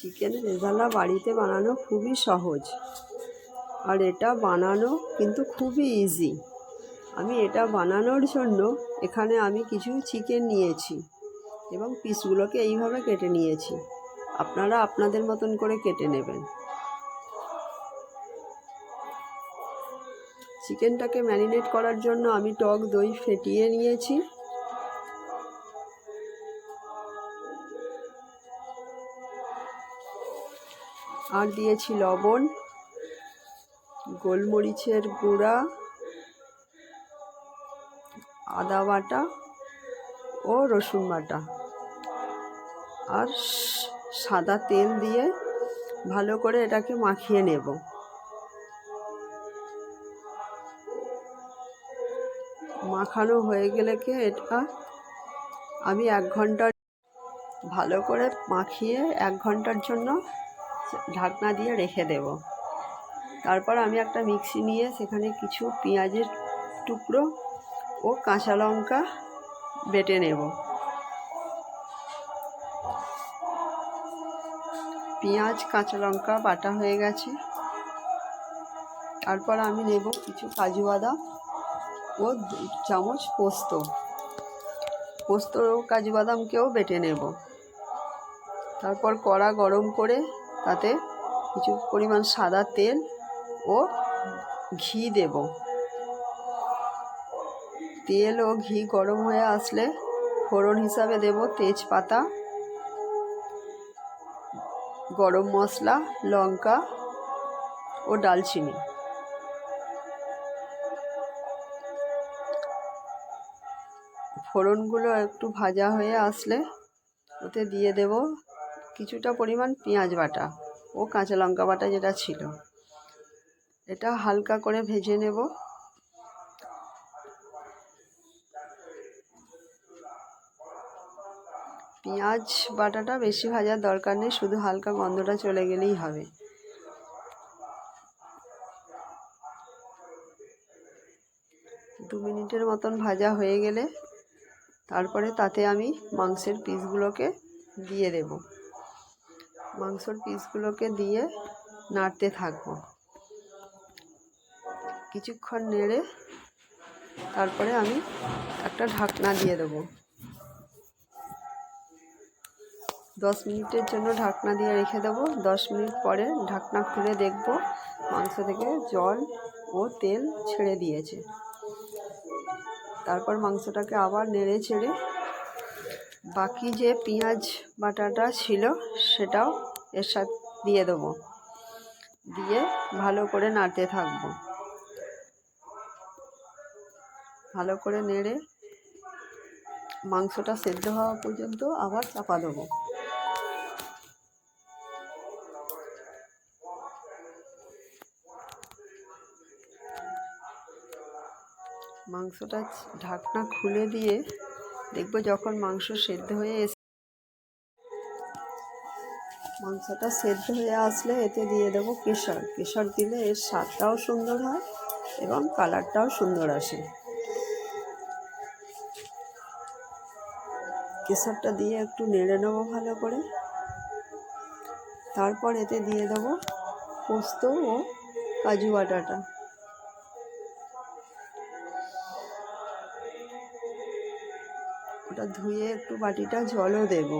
Chicken rezala বাড়িতে বানানো খুবই সহজ। আর এটা বানানো কিন্তু খুবই ইজি আমি এটা বানানোর জন্য এখানে আমি কিছু চিকেন নিয়েছি এবং পিসগুলোকে এইভাবে কেটে নিয়েছি। আপনারা আপনাদের মতন করে কেটে নেবেন। চিকেনটাকে ম্যারিনেট করার জন্য আমি টক দই ফেটিয়ে নিয়েছি। আর দিয়েছি লবণ, গোলমরিচের গুঁড়া, আদা বাটা ও রসুন বাটা। আর সাদা তেল দিয়ে ভালো করে এটাকে মাখিয়ে নেব। মাখানো হয়ে গেলে কি এটা আমি এক ঘণ্টা ভালো করে মাখিয়ে এক ঘণ্টার জন্য ঢাকনা দিয়ে রেখে দেব। তারপর আমি একটা মিক্সি নিয়ে সেখানে কিছু পেঁয়াজের টুকরো ও কাঁচা লঙ্কা বেটে নেব। পেঁয়াজ, কাঁচা লঙ্কা বাটা হয়ে গেছে। তারপর আমি নেব কিছু কাজু বাদাম ও চামচ পোস্ত। পোস্ত ও কাজু বাদামকেও বেটে নেব। তারপর কড়া গরম করে তাতে কিছু পরিমাণ সাদা তেল ও ঘি দেব। তেল ও ঘি গরম হয়ে আসলে ফোড়ন হিসাবে দেব তেজপাতা, গরম মশলা, লঙ্কা ও ডালচিনি। ফোড়নগুলো একটু ভাজা হয়ে আসলে ওতে দিয়ে দেব কিছুটা পরিমাণ পেঁয়াজ বাটা ও কাঁচা লঙ্কা বাটা যেটা ছিল। এটা হালকা করে ভেজে নেব। পেঁয়াজ বাটাটা বেশি ভাজার দরকার নেই, শুধু হালকা গন্ধটা চলে গেলেই হবে। দু মিনিটের মতন ভাজা হয়ে গেলে তারপরে তাতে আমি মাংসের পিসগুলোকে দিয়ে দেব। মাংসর পিসগুলোকে দিয়ে নাড়তে থাকব। কিছুক্ষণ নেড়ে তারপরে আমি একটা ঢাকনা দিয়ে দেবো। দশ মিনিটের জন্য ঢাকনা দিয়ে রেখে দেবো। দশ মিনিট পরে ঢাকনা খুলে দেখব মাংস থেকে জল ও তেল ছেড়ে দিয়েছে। তারপর মাংসটাকে আবার নেড়ে ছেড়ে বাকি যে পেঁয়াজ বাটাটা ছিল, সেটাও এর সাথে দিয়ে দেবো। দিয়ে ভালো করে নাড়তে থাকব। ভালো করে নেড়ে মাংসটা সেদ্ধ হওয়া পর্যন্ত আবার চাপা দেবো। মাংসটা ঢাকনা খুলে দিয়ে দেখব যখন মাংস সেদ্ধ হয়ে এসে মাংসটা সেদ্ধ হয়ে আসলে এতে দিয়ে দেবো কেশর। কেশর দিলে এর স্বাদটাও সুন্দর হয় এবং কালারটাও সুন্দর আসে। কেশরটা দিয়ে একটু নেড়ে নেব ভালো করে। তারপর এতে দিয়ে দেবো পোস্ত ও কাজু বাটাটা। ওটা ধুয়ে একটু বাটিটা জলও দেব।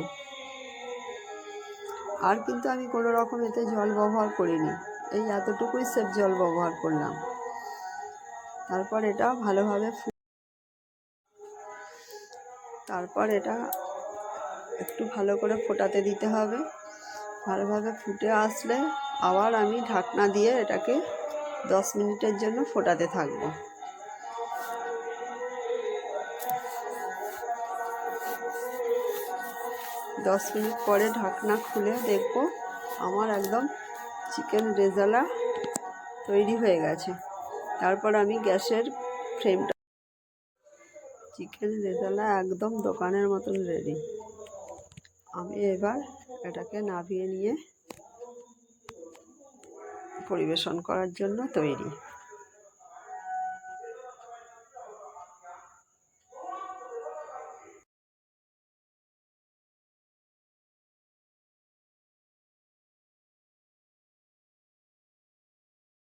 আর কিন্তু আমি কোনো রকম এতে জল ব্যবহার করিনি। এই এতটুকুই সেফ জল ব্যবহার করলাম। তারপর এটা ভালোভাবে তারপর এটা একটু ভালো করে ফোটাতে দিতে হবে। ভালোভাবে ফুটে আসলে আবার আমি ঢাকনা দিয়ে এটাকে দশ মিনিটের জন্য ফোটাতে থাকব। দশ মিনিট পরে ঢাকনা খুলে দেখব আমার একদম চিকেন রেজালা তৈরি হয়ে গেছে। তারপর আমি গ্যাসের ফ্রেমটা চিকেন রেজালা একদম দোকানের মতন রেডি আমি এবার এটাকে নামিয়ে নিয়ে পরিবেশন করার জন্য তৈরি।